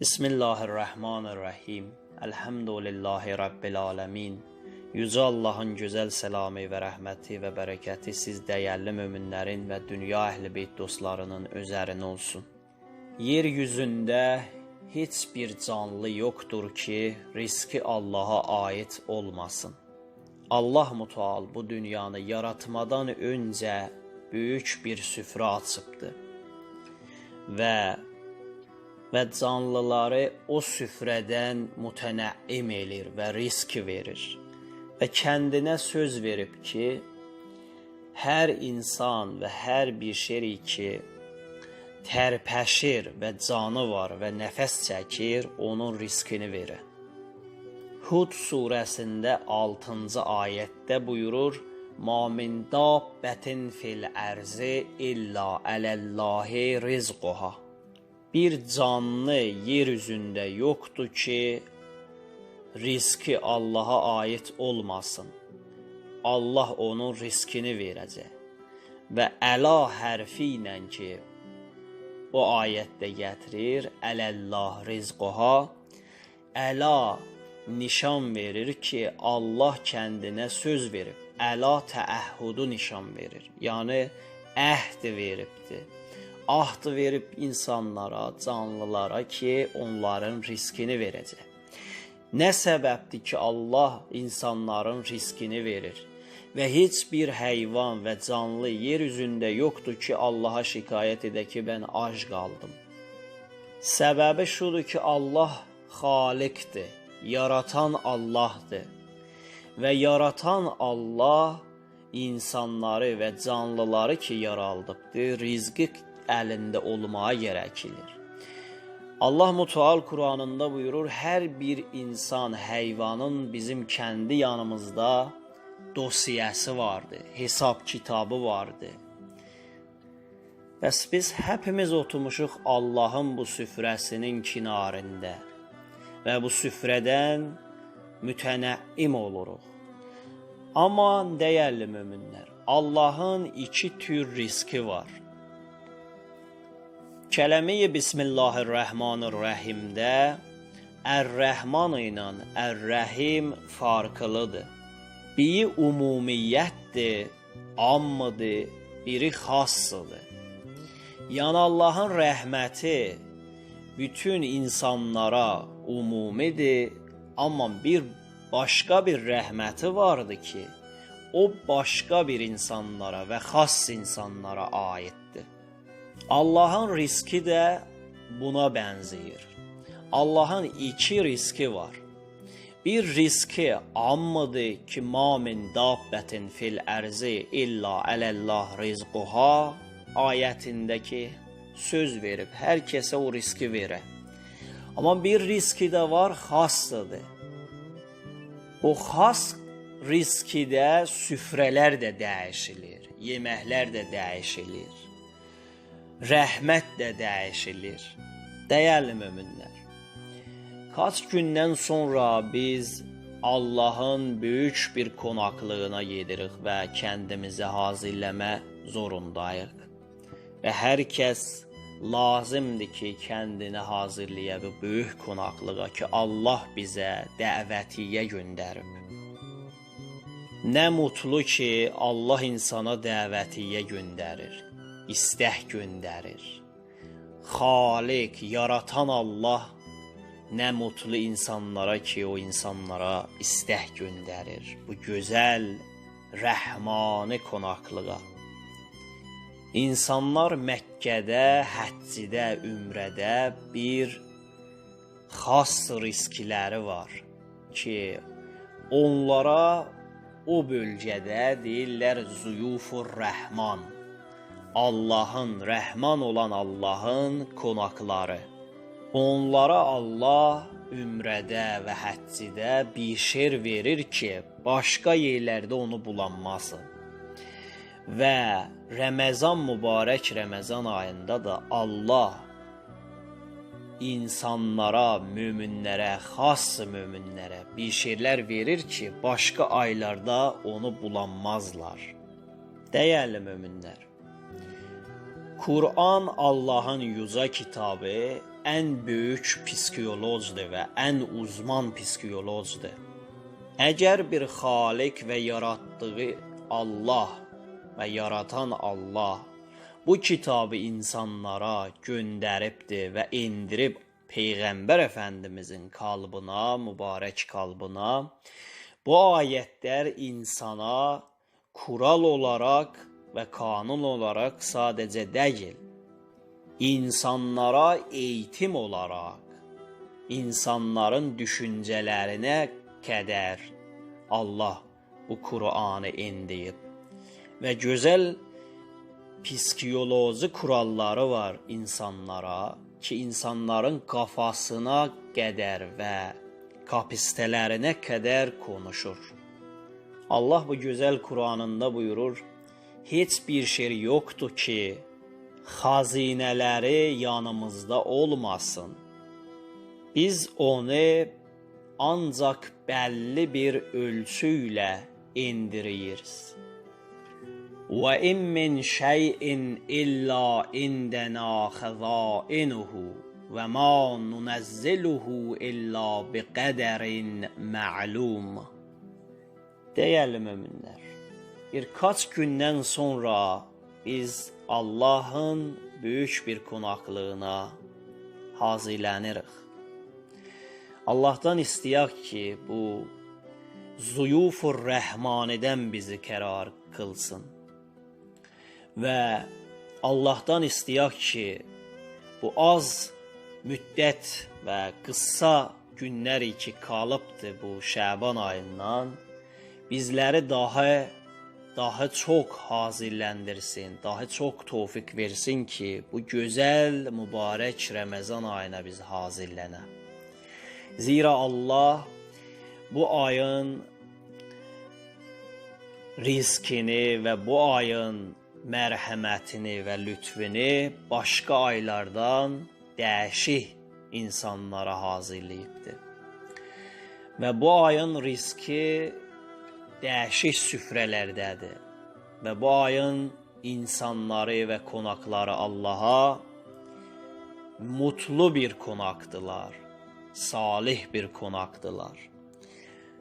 Bismillahirrahmanirrahim. Elhamdülillahi Rabbil alemin. Yüce Allahın gözəl səlamı və rəhməti və bərəkəti siz dəyərli möminlərin və dünya əhli beyt dostlarının üzərinə olsun. Yeryüzündə heç bir canlı yoxdur ki, riski Allaha aid olmasın. Allah Müteal bu dünyanı yaratmadan öncə böyük bir süfrə açıbdı və və canlıları o süfrədən mütənəim elir və risk verir. Və kəndinə söz verib ki, hər insan və hər bir şey ki tərpəşir və canı var və nəfəs çəkir, onun riskini verir. Hud surəsində 6-cı ayətdə buyurur: "Ma min dabbətin fil ərzi illa ələllahi rizquha." Bir canlı yer üzündə yoxdur ki, riski Allaha aid olmasın. Allah onun riskini verəcək. Və əla hərfi ilə ki, o ayətdə gətirir, ələllah rizquha, əla nişan verir ki, Allah kəndinə söz verib. Əla təəhhudu nişan verir. Yəni əhd veribdir ahd verib insanlara, canlılara ki, onların riskini verəcək. Nə səbəbdir ki, Allah insanların riskini verir və heç bir heyvan və canlı yer üzündə yoxdur ki, Allaha şikayət edə ki, mən ac qaldım. Səbəbi şudur ki, Allah xaliqdir, yaratan Allahdır. Və yaratan Allah insanları və canlıları ki, yaraldıbdır, rizqi əlində olmağa gərəkilir. Allah Müteal Quranında buyurur, hər bir insan, heyvanın bizim kəndi yanımızda dosiyəsi vardı, hesab kitabı vardı. Bəs biz həpimiz oturmuşuq Allahın bu süfrəsinin kinarında və bu süfrədən mütənəim oluruq. Amma dəyərli möminlər, Allahın iki tür riski var. Kələməyi Bismillahirrahmanirrahimdə Ər-Rəhman ilə Ər-Rəhim farqlıdır. Biri ümumiyyətdir, ammıdır, biri xassıdır. Yəni Allahın rəhməti bütün insanlara ümumidir, amma bir başqa bir rəhməti vardı ki, o başqa bir insanlara və xass insanlara aiddir. Allahın riski də buna bənzəyir. Allahın iki riski var. Bir riski ammıdır ki, ma min dabbətin fil ərzi illa ələllah rizquha ayətindəki söz verib, hər kəsə o riski verə. Amma bir riski də var, xassıdır. O xas riskidə süfrələr də dəyişilir, yeməklər də dəyişilir rəhmət də dəyişilir. Dəyərli möminlər. Kaç gündən sonra biz Allahın böyük bir qonaqlığına gedirik və kəndimizi hazırləmə zorundayıq. Və hər kəs lazımdır ki, kəndini hazırlaya bu böyük qonaqlığa ki, Allah bizə dəvətiyyə göndərib. Nə mutlu ki, Allah insana dəvətiyyə göndərir istək göndərir. Xaliq, yaratan Allah nə mutlu insanlara ki, o insanlara istək göndərir. Bu gözəl rəhmani qonaqlığa. İnsanlar Məkkədə, həccidə, ümrədə bir xas riskləri var ki, onlara o bölgədə deyirlər zuyufur rəhman. Allahın, rəhman olan Allahın qonaqları. Onlara Allah ümrədə və həccidə bir şer verir ki, başqa yerlərdə onu bulanmasın. Və Ramazan mübarək Ramazan ayında da Allah insanlara, möminlərə, xas möminlərə bir şeylər verir ki, başqa aylarda onu bulanmazlar. Dəyərli möminlər, Kur'an Allahın yüza kitabı ən böyük psixologdur və ən uzman psixologdur. Əgər bir xaliq və yaratdığı Allah və yaratan Allah bu kitabı insanlara göndəribdir və endirib Peyğəmbər Əfəndimizin qalbına, mübarək qalbına bu ayətlər insana kural olaraq və qanun olaraq sadəcə deyil, insanlara eğitim olaraq insanların düşüncələrinə qədər Allah bu Qur'anı endirib və gözəl psixoloji kuralları var insanlara ki, insanların kafasına qədər və kapistələrinə qədər konuşur. Allah bu gözəl Kur'anında buyurur: Heç bir şey yoktur ki, xazinələri yanımızda olmasın. Biz onu ancaq bəlli bir ölçü ilə endiririk. Və in min şeyin illa indena xəzainuhu və ma nunəzziluhu illa biqədərin ma'lum. Dəyərli möminlər, birkaç gündən sonra biz Allahın böyük bir qonaqlığına hazırlanırıq. Allahdan istəyək ki, bu Zuyufur Rəhmanidən bizi qərar qılsın. Və Allahdan istəyək ki, bu az müddət və qısa günləri ki qalıbdı bu Şaban ayından bizləri daha daha çox hazırlandırsın, daha çox tövfik versin ki, bu gözəl mübarək Ramazan ayına biz hazırlanaq. Zira Allah bu ayın riskini və bu ayın mərhəmətini və lütfini başqa aylardan dəyişik insanlara hazırlayıbdır. Və bu ayın riski dəyişik süfrələrdədir. Və bu ayın insanları və qonaqları Allaha mutlu bir qonaqdılar salih bir qonaqdılar.